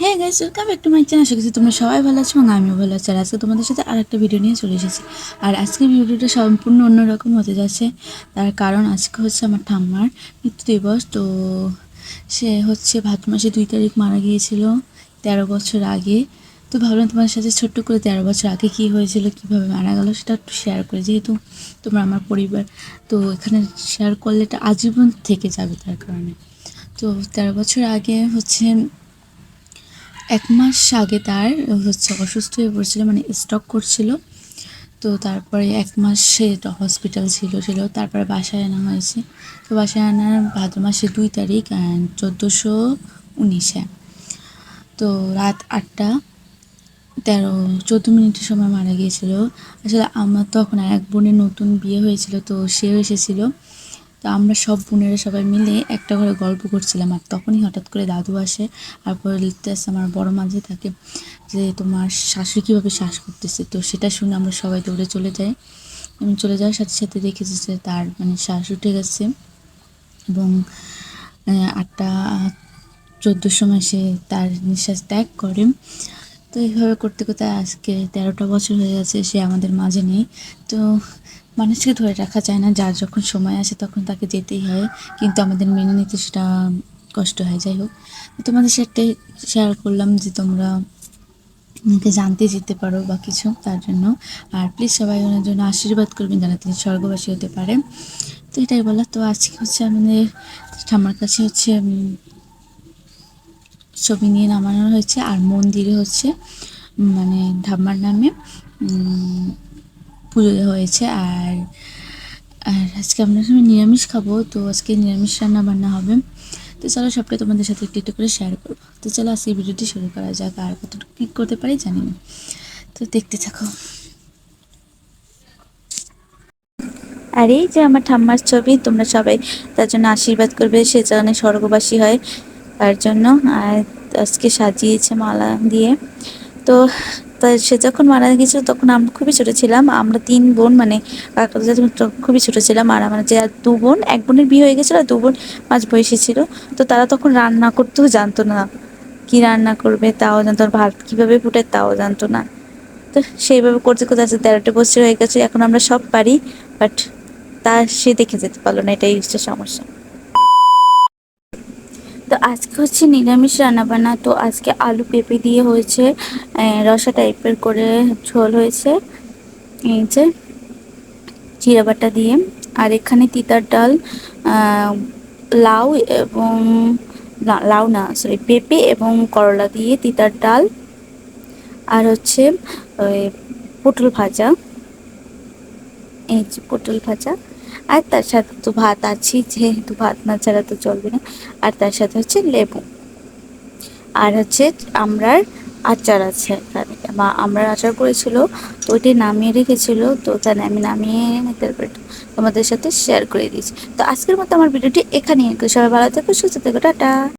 হ্যাঁ guys welcome back to my channel আশা করছি তোমরা সবাই ভালো আছো এবং আমিও ভালো আছি। আর আজকে তোমাদের সাথে আর একটা ভিডিও নিয়ে চলে এসেছি। আর আজকে ভিডিওটা সম্পূর্ণ অন্যরকম হতে যাচ্ছে। তার কারণ আজকে হচ্ছে আমার ঠাম্মার মৃত্যু দিবস। তো সে হচ্ছে ভাদ্র মাসে দুই তারিখ মারা গিয়েছিল তেরো বছর আগে। তো ভাবলাম তোমার সাথে ছোট্ট করে তেরো বছর আগে কী হয়েছিল, কীভাবে মারা গেল সেটা একটু শেয়ার করে। যেহেতু তোমরা আমার পরিবার, তো এখানে শেয়ার করলে এটা আজীবন থেকে যাবে তার কারণে। তো তেরো বছর আগে হচ্ছে এক মাস আগে তার, হচ্ছে অসুস্থ হয়ে পড়ছিল মানে স্টক করছিল। তো তারপরে এক মাস সে হসপিটাল ছিল ছিল। তারপরে বাসায় আনা হয়েছে। তো বাসায় আনার ভাদ্র মাসের দুই তারিখ চোদ্দোশো উনিশে। তো রাত আটটা, তেরো, চোদ্দ মিনিটের সময় মারা গিয়েছিল। আসলে আমার তখন এক বোনের নতুন বিয়ে হয়েছিল, তো সেও এসেছিল। তো আমরা সব বোনেরা সবাই মিলে একটা ঘরে গল্প করছিলাম আর তখনই হঠাৎ করে দাদু আসে আর আসে আমার বড় মাঝে থাকে, যে তোমার শাশুড়ি কীভাবে শ্বাস করতেছে? তো সেটা শুনে আমরা সবাই দৌড়ে চলে যাই। আমি চলে যাওয়ার সাথে সাথে দেখেছি যে তার মানে শ্বাস উঠে গেছে এবং আটটা চোদ্দোর সময় সে তার নিঃশ্বাস ত্যাগ করে। তো এইভাবে করতে করতে আজকে তেরোটা বছর হয়ে গেছে, সে আমাদের মাঝে নেই। তো মানুষকে ধরে রাখা যায় না। যার যখন সময় আসে তখন তাকে যেতেই হয়। কিন্তু আমাদের মেনে নিতে সেটা কষ্ট হয়। যাই হোক তোমাদের সাথে শেয়ার করলাম যে তোমরা জানতে যেতে পারো বা কিছু তার জন্য। আর প্লিজ সবাই ওনার জন্য আশীর্বাদ করবেন যেন তিনি স্বর্গবাসী হতে পারে। তো এটাই বলা। তো আজকে হচ্ছে আমাদের ঠাম্মার কাছে হচ্ছে ছবি নিয়ে নামানো হয়েছে। আর মন্দিরে হচ্ছে মানে ঠাম্মার নামে পুজো দেওয়া হয়েছে আর আর আজকে আপনার সবাই নিরামিষ খাব, তো আজকে নিরামিষ রান্না বান্না হবে। তো চলো সবটা তোমাদের সাথে একটু একটু করে শেয়ার করব। তো চলো আজকে ভিডিওটি শুরু করা যাক আর কতটুকু ক্লিক করতে পারি জানি না। তো দেখতে থাকো। আর এই যে আমার ঠাম্মার ছবি, তোমরা সবাই তার জন্য আশীর্বাদ করবে, সে যেন স্বর্গবাসী হয় তার জন্য। আর আজকে সাজিয়েছে মালা দিয়ে। তো তা সে যখন মারা গেছিল তখন আমরা খুবই ছোটো ছিলাম। আমরা তিন বোন মানে কাকা খুবই ছোটো ছিলাম। আর আমার যে দু বোন, এক বোনের বিয়ে হয়ে গেছিল আর দু বোন মাঝ বয়সী ছিল। তো তারা তখন রান্না করতেও জানতো না, কি রান্না করবে তাও জানতো ভাত কীভাবে ফুটে তাও জানতো না। তো সেইভাবে করতে করতে আছে তেরোটা বছর হয়ে গেছে, এখন আমরা সব পারি বাট তা সে দেখে যেতে পারল না, এটাই হচ্ছে সমস্যা। তো আজকে হচ্ছে নিরামিষ রান্নাবান্না। তো আজকে আলু পেঁপে দিয়ে হয়েছে রসা টাইপের করে ঝোল হয়েছে। এই যে জিরা বাটা দিয়ে। আর এখানে তিতার ডাল লাউ এবং লাউ না সরি পেঁপে এবং করলা দিয়ে তিতার ডাল। আর হচ্ছে, ওই পটল ভাজা। এই যে পটল ভাজা। আর তার সাথে তো ভাত আছেই, যেহেতু ভাত না ছাড়া তো চলবে না। আর তার সাথে হচ্ছে লেবু। আর হচ্ছে আমরার আচার আছে এখানে। বা আমরার আচার করেছিল, তো ওইটি নামিয়ে রেখেছিল, তো তাহলে আমি নামিয়ে তারপরে তোমাদের সাথে শেয়ার করে দিয়েছি। তো আজকের মতো আমার ভিডিওটি এখানেই। সবাই ভালো থেকো, সুস্থ থেকো, টাটা।